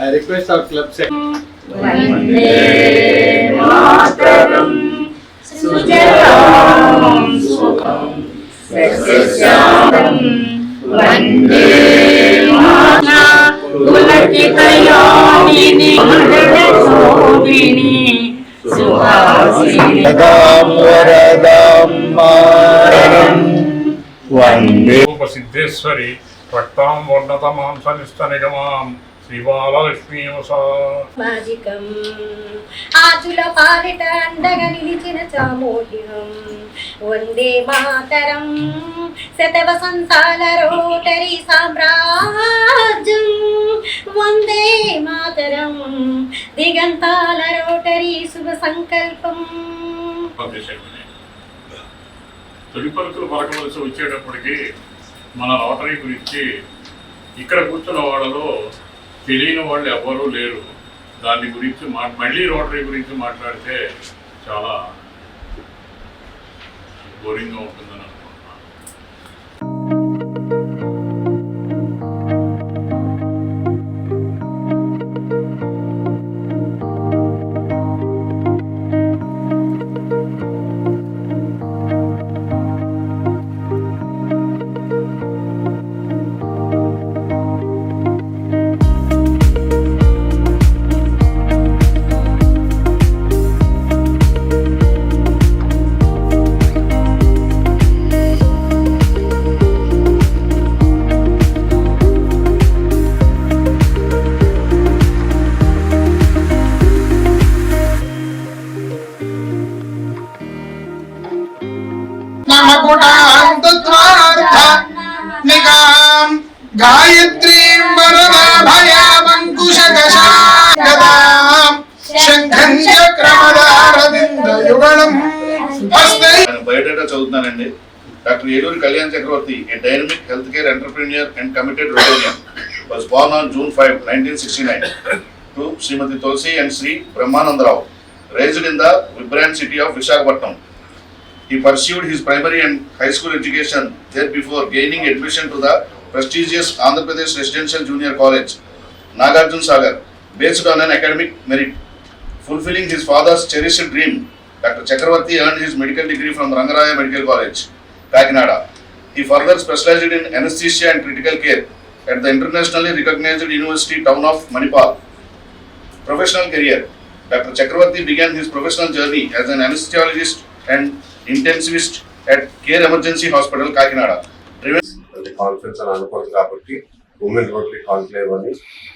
I request our club secretary. Vande Mataram, Sujalam Sukham, Sasyam Vande Mata, Kulakitayamini, Kulakitayamini, Suhasini. Kadam Varadam Maranam, Vande. Siddheswari, Raktam Varnatam Hamsa Nishta Nigamam, మాజికం. ఆచుల పాలిట అండగా నిలిచిన చామోహ్యం. వందే మాతరం. శత వసంతాల rotary సామ్రాజ్యం. Vande Mataram. దిగంతాల rotary శుభ సంకల్పం. తొలి పలుకులు పలకవలసి వచ్చేటప్పటికి మన రోటరీ గురించి ఇక్కడ కూర్చున్న వాళ్ళలో తెలియని వాళ్ళు ఎవ్వరూ లేరు. దాని గురించి మా మళ్ళీ రోటరీ గురించి మాట్లాడితే చాలా బోరింగ్గా ఉంటుంది. వరదాభయామంకుశకశాగదాం శంఖం చక్రమదారవిందయుగళం హస్తై నేను biodata చదువుతున్నానండి doctor Eluri Kalyan Chakravarthy a dynamic health care entrepreneur and committed Rotarian was born on June 5, 1969 to Shrimati Tulasi and Shri Brahmanandarao raised in the vibrant city of Visakhapatnam. He pursued his primary and high school education there before gaining admission to the prestigious Andhra Pradesh Residential Junior College, Nagarjun Sagar, based on an academic merit. Fulfilling his father's cherished dream, Dr. Chakravarti earned his medical degree from Rangaraya Medical College, Kakinada. He further specialized in anesthesia and critical care at the internationally recognized University town of Manipal. Professional career Dr. Chakravarti began his professional journey as an anesthesiologist and intensivist at Care Emergency Hospital, Kakinada. Conference అని అనుకోవచ్చు కాబట్టి women rotary conclave అని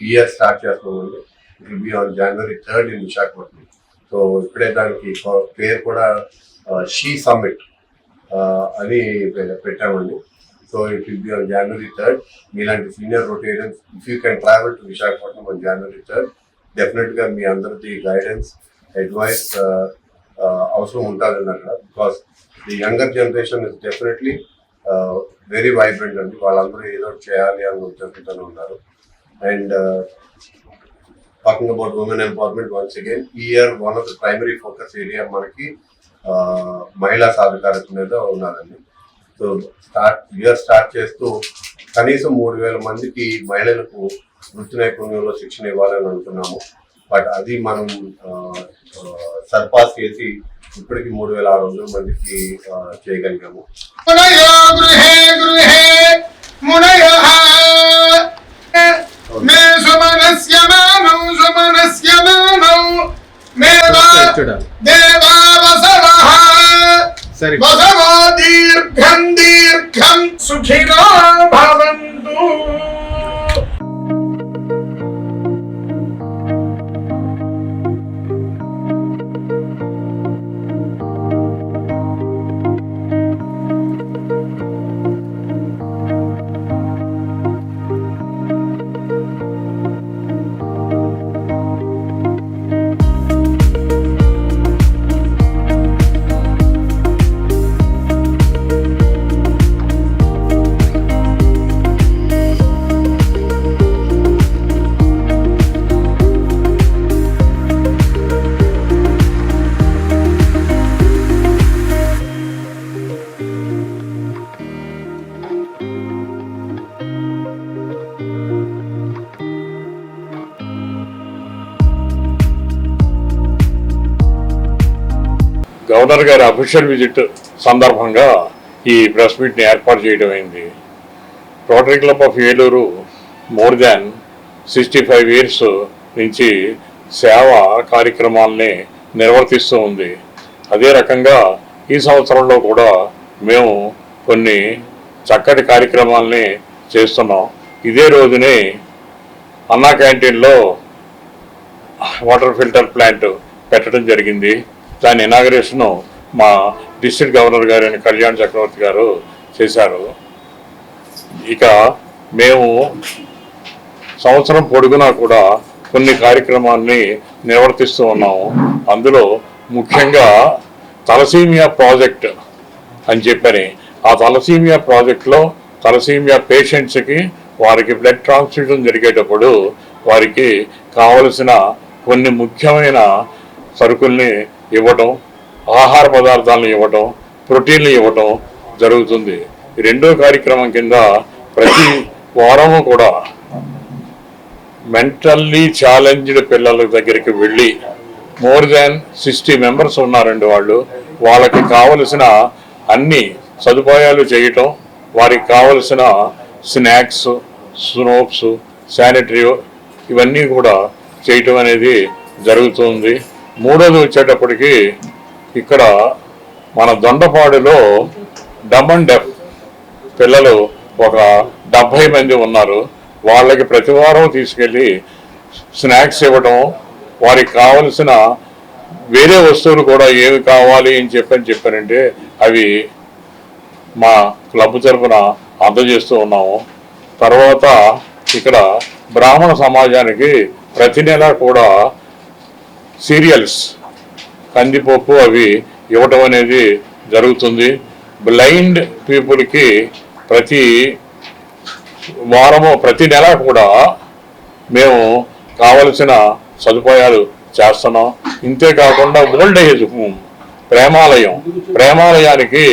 year start చేస్తున్నామండి it will be on January third in Visakhapatnam so ఇప్పుడే దానికి పేరు కూడా she summit అని పెట్టామండి. So it will be on January third మీలాంటి senior Rotarians if you can travel to Visakhapatnam on January third డెఫినెట్గా మీ అందరిది గైడెన్స్ అడ్వైస్ అవసరం ఉంటుందండి అక్కడ. Because the younger generation is definitely very vibrant అండి. వాళ్ళందరూ ఏదో ఒకటి చేయాలి అని ఉద్దేశంతోనే ఉన్నారు. And talking about women empowerment once again ఈ year one of the primary focus area మనకి మహిళా సాధికారత మీద ఉన్నదండి సో స్టార్ట్ ఇయర్ స్టార్ట్ చేస్తూ కనీసం మూడు వేల మందికి మహిళలకు వృత్తి నైపుణ్యంలో శిక్షణ ఇవ్వాలని అనుకున్నాము. బట్ అది మనం సర్పాస్ చేసి ఇప్పటికి మూడు వేల ఆరు వందల మందికి చేయగలిగాము. మునయో గృహే గృహే మునయః. మే గవర్నర్ గారి అఫీషియల్ విజిట్ సందర్భంగా ఈ ప్రెస్ మీట్ని ఏర్పాటు చేయడం అయింది. Rotary club of Eluru more than sixty five years నుంచి సేవా కార్యక్రమాల్ని నిర్వర్తిస్తూ ఉంది. అదే రకంగా ఈ సంవత్సరంలో కూడా మేము కొన్ని చక్కటి కార్యక్రమాల్ని చేస్తున్నాం. ఇదే రోజునే అన్నా క్యాంటీన్లో వాటర్ ఫిల్టర్ ప్లాంట్ పెట్టడం జరిగింది. దాని ఇనాగరేషను మా డిస్ట్రిక్ట్ గవర్నర్ గారైన కళ్యాణ్ చక్రవర్తి గారు చేశారు. ఇక మేము సంవత్సరం పొడుగునా కూడా కొన్ని కార్యక్రమాన్ని నిర్వర్తిస్తూ ఉన్నాము. అందులో ముఖ్యంగా తలసీమియా ప్రాజెక్ట్ అని చెప్పని ఆ తలసీమియా ప్రాజెక్ట్లో తలసీమియా పేషెంట్స్కి వారికి బ్లడ్ ట్రాన్స్ఫ్యూజన్ జరిగేటప్పుడు వారికి కావలసిన కొన్ని ముఖ్యమైన సరుకుల్ని ఇవ్వటం ఆహార పదార్థాలను ఇవ్వటం ప్రోటీన్లు ఇవ్వటం జరుగుతుంది. రెండో కార్యక్రమం కింద ప్రతి వారము కూడా మెంటల్లీ ఛాలెంజ్డ్ పిల్లల దగ్గరికి వెళ్ళి మోర్ దాన్ సిక్స్టీ మెంబర్స్ ఉన్నారండి వాళ్ళు. వాళ్ళకి కావలసిన అన్ని సదుపాయాలు చేయటం వారికి కావలసిన స్నాక్స్ స్నోప్స్ శానిటరీ ఇవన్నీ కూడా చేయటం అనేది జరుగుతుంది. మూడోది వచ్చేటప్పటికి ఇక్కడ మన దొండపాడులో డమ్ అండ్ డెఫ్ పిల్లలు ఒక డెబ్భై మంది ఉన్నారు. వాళ్ళకి ప్రతి వారం తీసుకెళ్ళి స్నాక్స్ ఇవ్వడం వారికి కావలసిన వేరే వస్తువులు కూడా ఏమి కావాలి అని చెప్పని చెప్పారంటే అవి మా క్లబ్ తరఫున అందజేస్తూ ఉన్నాము. తర్వాత ఇక్కడ బ్రాహ్మణ సమాజానికి ప్రతి నెల కూడా సీరియల్స్. కందిపప్పు అవి ఇవ్వటం అనేది జరుగుతుంది. బ్లైండ్ పీపుల్కి ప్రతి వారము ప్రతి నెల కూడా మేము కావలసిన సదుపాయాలు చేస్తున్నాం. ఇంతేకాకుండా ఓల్డ్ ఏజ్ హోమ్ ప్రేమాలయం. ప్రేమాలయానికి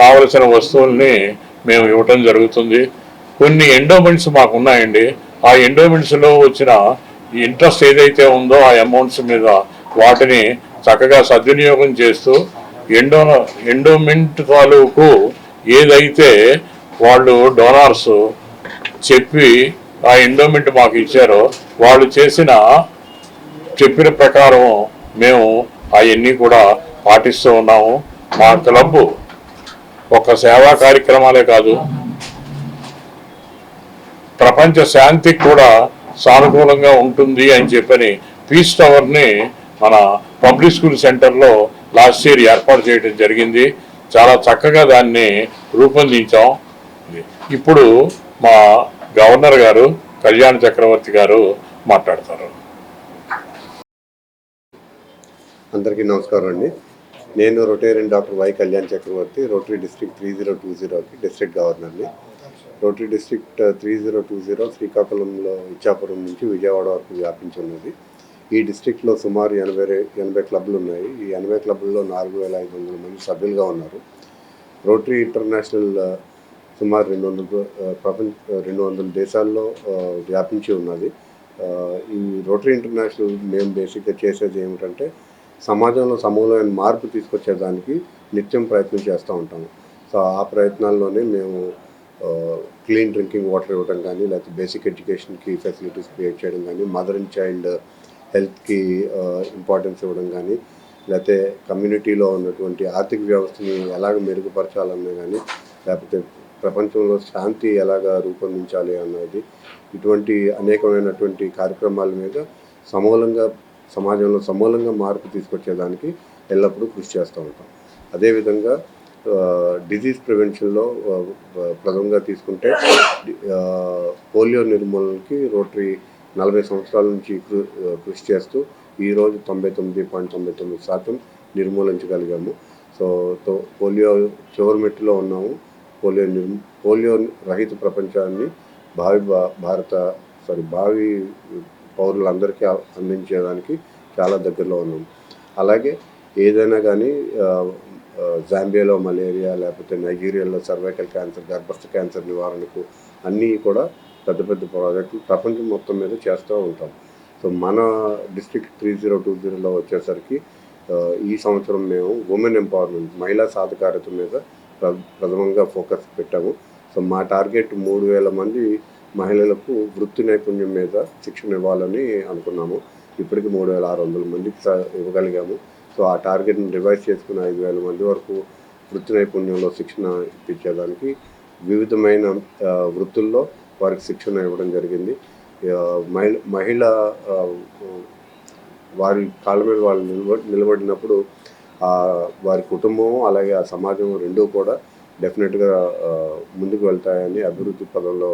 కావలసిన వస్తువుల్ని మేము ఇవ్వటం జరుగుతుంది. కొన్ని ఎండోమెంట్స్ మాకు ఉన్నాయండి ఆ ఎండోమెంట్స్లో వచ్చిన ఇంట్రెస్ట్ ఏదైతే ఉందో ఆ అమౌంట్స్ మీద వాటిని చక్కగా సద్వినియోగం చేస్తూ ఎండో ఎండోమెంట్ తాలూకు ఏదైతే వాళ్ళు డోనార్స్ చెప్పి ఆ ఎండోమెంట్ మాకు ఇచ్చారో వాళ్ళు చేసిన చెప్పిన ప్రకారం మేము అవన్నీ కూడా పాటిస్తూ ఉన్నాము. మా క్లబ్ ఒక సేవా కార్యక్రమాలే కాదు ప్రపంచ శాంతికి కూడా సానుకూలంగా ఉంటుంది అని చెప్పని పీస్ టవర్ని మన పబ్లిక్ స్కూల్ సెంటర్లో లాస్ట్ ఇయర్ ఏర్పాటు చేయడం జరిగింది. చాలా చక్కగా దాన్ని రూపొందించాం. ఇప్పుడు మా గవర్నర్ గారు కళ్యాణ్ చక్రవర్తి గారు మాట్లాడతారు. అందరికీ నమస్కారం అండి. నేను Rotarian doctor Y Kalyan Chakravarthy rotary district three zero two జీరోకి district గవర్నర్ని. Rotary district three zero two zero శ్రీకాకుళంలో ఇచ్చాపురం నుంచి విజయవాడ వరకు వ్యాపించి ఉన్నది ఈ డిస్ట్రిక్ట్లో సుమారు ఎనభై ఎనభై క్లబ్లు ఉన్నాయి ఈ ఎనభై క్లబ్లలో నాలుగు వేల ఐదు వందల మంది సభ్యులుగా ఉన్నారు. రోటరీ ఇంటర్నేషనల్ uh, సుమారు రెండు వందల uh, ప్రపంచ uh, రెండు వందల దేశాల్లో వ్యాపించి ఉన్నది. ఈ రోటరీ ఇంటర్నేషనల్ మేము బేసిక్గా చేసేది ఏమిటంటే సమాజంలో సమూలమైన మార్పు తీసుకొచ్చేదానికి నిత్యం ప్రయత్నం చేస్తూ ఉంటాము. సో ఆ ప్రయత్నాల్లోనే మేము క్లీన్ డ్రింకింగ్ వాటర్ ఇవ్వడం కానీ లేకపోతే బేసిక్ ఎడ్యుకేషన్కి ఫెసిలిటీస్ క్రియేట్ చేయడం కానీ మదర్ అండ్ చైల్డ్ హెల్త్కి ఇంపార్టెన్స్ ఇవ్వడం కానీ లేకపోతే కమ్యూనిటీలో ఉన్నటువంటి ఆర్థిక వ్యవస్థని ఎలాగ మెరుగుపరచాలన్నా కానీ లేకపోతే ప్రపంచంలో శాంతి ఎలాగ రూపొందించాలి అన్నది ఇటువంటి అనేకమైనటువంటి కార్యక్రమాల మీద సమూలంగా సమాజంలో సమూలంగా మార్పు తీసుకొచ్చేదానికి ఎల్లప్పుడూ కృషి చేస్తూ ఉంటాం. అదేవిధంగా డిజీజ్ ప్రివెన్షన్లో ప్రథమంగా తీసుకుంటే పోలియో నిర్మూలనకి రోటరీ నలభై సంవత్సరాల నుంచి కృ- కృషి చేస్తూ ఈరోజు తొంభై తొమ్మిది పాయింట్ తొంభై తొమ్మిది శాతం నిర్మూలించగలిగాము. సో తో- పోలియో చివరి మెట్టులో ఉన్నాము. పోలియో నిర్ పోలియో రహిత ప్రపంచాన్ని భావి భా- భారత సారీ భావి పౌరులందరికీ అందించేదానికి చాలా దగ్గరలో ఉన్నాం అలాగే ఏదైనా కానీ జాంబియాలో మలేరియా లేకపోతే నైజీరియాలో సర్వైకల్ క్యాన్సర్ గర్భస్థ క్యాన్సర్ నివారణకు అన్నీ కూడా పెద్ద పెద్ద ప్రాజెక్టులు ప్రపంచం మొత్తం మీద చేస్తూ ఉంటాం. సో మన డిస్ట్రిక్ట్ త్రీ జీరో టూ జీరోలో వచ్చేసరికి ఈ సంవత్సరం మేము ఉమెన్ ఎంపవర్మెంట్ మహిళా సాధికారత మీద ప్ర- ప్రథమంగా ఫోకస్ పెట్టాము. సో మా టార్గెట్ మూడు వేల మంది మహిళలకు వృత్తి నైపుణ్యం మీద శిక్షణ ఇవ్వాలని అనుకున్నాము. ఇప్పటికి మూడు వేల ఆరు వందల మందికి స- ఇవ్వగలిగాము. సో ఆ టార్గెట్ని రివైజ్ చేసుకుని ఐదు వేల మంది వరకు వృత్తి నైపుణ్యంలో శిక్షణ ఇప్పించేదానికి వివిధమైన వృత్తుల్లో వారికి శిక్షణ ఇవ్వడం జరిగింది. మహి మహిళ వారి కాళ్ళ మీద వాళ్ళు నిలబ నిలబడినప్పుడు ఆ, వారి కుటుంబం అలాగే ఆ సమాజం రెండూ కూడా డెఫినెట్గా ముందుకు వెళ్తాయని అభివృద్ధి పదంలో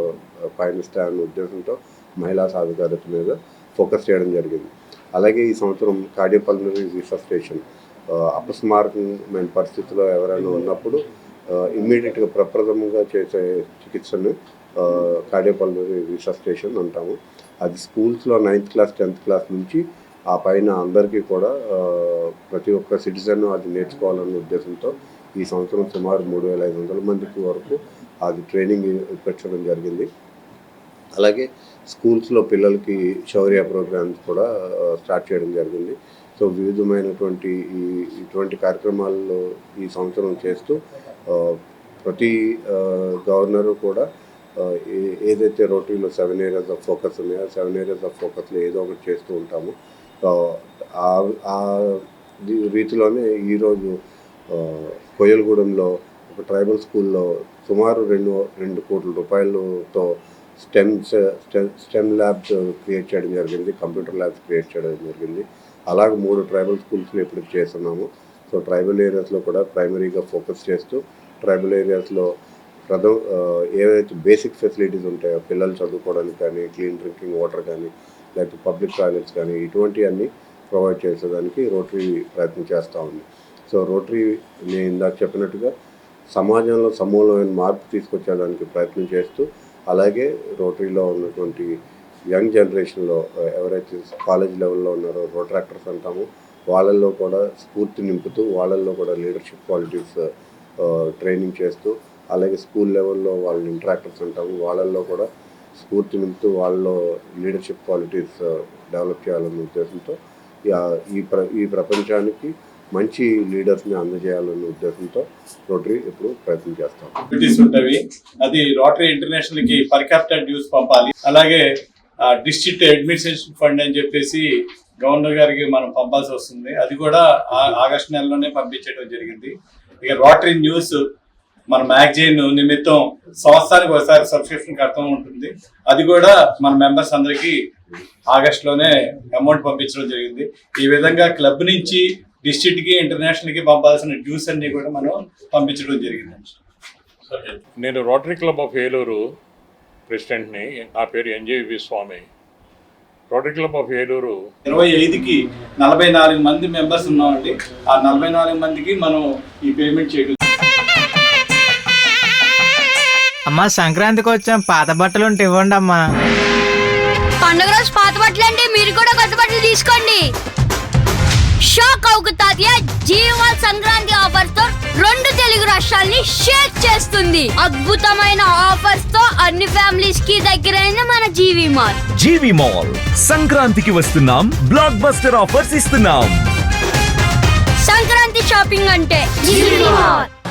పయనిస్తాయన్న ఉద్దేశంతో మహిళా సాధికారత మీద ఫోకస్ చేయడం జరిగింది. అలాగే ఈ సంవత్సరం కార్డియోపల్మనరీ రిసస్టేషన్ అపస్మారకమైన పరిస్థితిలో ఎవరైనా ఉన్నప్పుడు ఇమ్మీడియట్గా ప్రప్రథమంగా చేసే చికిత్సను కార్డియోపల్మనరీ రిసస్టేషన్ అంటాము. అది స్కూల్స్లో నైన్త్ క్లాస్ టెన్త్ క్లాస్ నుంచి ఆ పైన అందరికీ కూడా ప్రతి ఒక్క సిటిజన్ అది నేర్చుకోవాలనే ఉద్దేశంతో ఈ సంవత్సరం సుమారు మూడు వేల ఐదు వందల మందికి వరకు అది ట్రైనింగ్ పెట్టడం జరిగింది. అలాగే స్కూల్స్లో పిల్లలకి శౌర్య ప్రోగ్రామ్స్ కూడా స్టార్ట్ చేయడం జరిగింది. సో వివిధమైనటువంటి ఈ ఇటువంటి కార్యక్రమాల్లో ఈ సంవత్సరం చేస్తూ ప్రతి గవర్నరు కూడా ఏ- ఏదైతే రోటీలో సెవెన్ ఏరియాస్ ఆఫ్ ఫోకస్ ఉన్నాయో సెవెన్ ఏరియాస్ ఆఫ్ ఫోకస్లో ఏదో ఒకటి చేస్తూ ఉంటాము. ఆ- రీతిలోనే ఈరోజు కొయ్యలగూడెంలో ఒక ట్రైబల్ స్కూల్లో సుమారు రెండు రెండు కోట్ల రూపాయలతో stems stem stem labs create చేయడం జరిగింది కంప్యూటర్ ల్యాబ్స్ క్రియేట్ చేయడం జరిగింది. అలాగే మూడు ట్రైబల్ స్కూల్స్ని ఇప్పుడు చేస్తున్నాము. సో ట్రైబల్ ఏరియాస్లో కూడా ప్రైమరీగా ఫోకస్ చేస్తూ ట్రైబల్ ఏరియాస్లో ప్రథమ ఏవైతే బేసిక్ ఫెసిలిటీస్ ఉంటాయో పిల్లలు చదువుకోవడానికి కానీ క్లీన్ డ్రింకింగ్ వాటర్ కానీ లేకపోతే పబ్లిక్ టాయిలెట్స్ కానీ ఇటువంటివన్నీ ప్రొవైడ్ చేసేదానికి రోటరీ ప్రయత్నం చేస్తూ ఉంది. సో రోటరీ నేను ఇందాక చెప్పినట్టుగా సమాజంలో సమూలమైన మార్పు తీసుకొచ్చేదానికి ప్రయత్నం చేస్తూ అలాగే రోటరీలో ఉన్నటువంటి యంగ్ జనరేషన్లో ఎవరైతే కాలేజ్ లెవెల్లో ఉన్నారో రోట్రాక్టర్స్ అంటాము వాళ్ళల్లో కూడా స్ఫూర్తి నింపుతూ వాళ్ళల్లో కూడా లీడర్షిప్ క్వాలిటీస్ ట్రైనింగ్ చేస్తూ అలాగే స్కూల్ లెవెల్లో వాళ్ళని ఇంటరాక్టర్స్ అంటాము వాళ్ళల్లో కూడా స్ఫూర్తి నింపుతూ వాళ్ళలో లీడర్షిప్ క్వాలిటీస్ డెవలప్ చేయాలనే ఉద్దేశంతో ఈ ప్ర ఈ ప్రపంచానికి మంచి లీడర్స్ని అందజేయాలనే ఉద్దేశంతో రోటరీ ఎప్పుడు ప్రయత్నం చేస్తాం. యాక్టివిటీస్ ఉంటవి. అది రోటరీ ఇంటర్నేషనల్కి పర్ క్యాపిటల్ డ్యూస్ పంపాలి. అలాగే డిస్ట్రిక్ట్ అడ్మినిస్ట్రేషన్ ఫండ్ అని చెప్పేసి గవర్నర్ గారికి మనం పంపాల్సి వస్తుంది. అది కూడా ఆగస్టు నెలలోనే పంపించడం జరిగింది. ఇక రోటరీ న్యూస్ మన మ్యాగజైన్ నిమిత్తం సంవత్సరానికి ఒకసారి సబ్స్క్రిప్షన్ కడతాం ఉంటుంది. అది కూడా మన మెంబర్స్ అందరికీ ఆగస్టులోనే అమౌంట్ పంపించడం జరిగింది. ఈ విధంగా క్లబ్ నుంచి డిస్ట్రిక్ట్కి ఇంటర్నేషనల్కి పంపాల్సిన డ్యూస్ అన్ని కూడా మనం పంపించడం జరిగింది. నేను రోటరీ క్లబ్ ఆఫ్ ఏలూరు ప్రెసిడెంట్ని నా పేరు NJV Swami. Rotary Club of Eluru ఇరవై ఐదుకి నలభై నాలుగు మంది మెంబర్స్ ఉన్నామండి. ఆ నలభై నాలుగు మందికి మనం ఈ పేమెంట్ చేయడం అమ్మా సంక్రాంతికి వచ్చాం. పాత బట్టలు ఉంటే ఇవ్వండి అమ్మా సంక్రాంతి ఆఫర్స్తో రెండు తెలుగు రాష్ట్రాల్ని షేక్ చేస్తుంది. అద్భుతమైన ఆఫర్స్తో అన్ని ఫ్యామిలీస్కి దగ్గరైన మన జీవి మాల్. జీవి మాల్. సంక్రాంతికి వస్తున్నాం బ్లాక్ బస్టర్ ఆఫర్స్ ఇస్తున్నాం. సంక్రాంతి షాపింగ్ అంటే జీవి మాల్.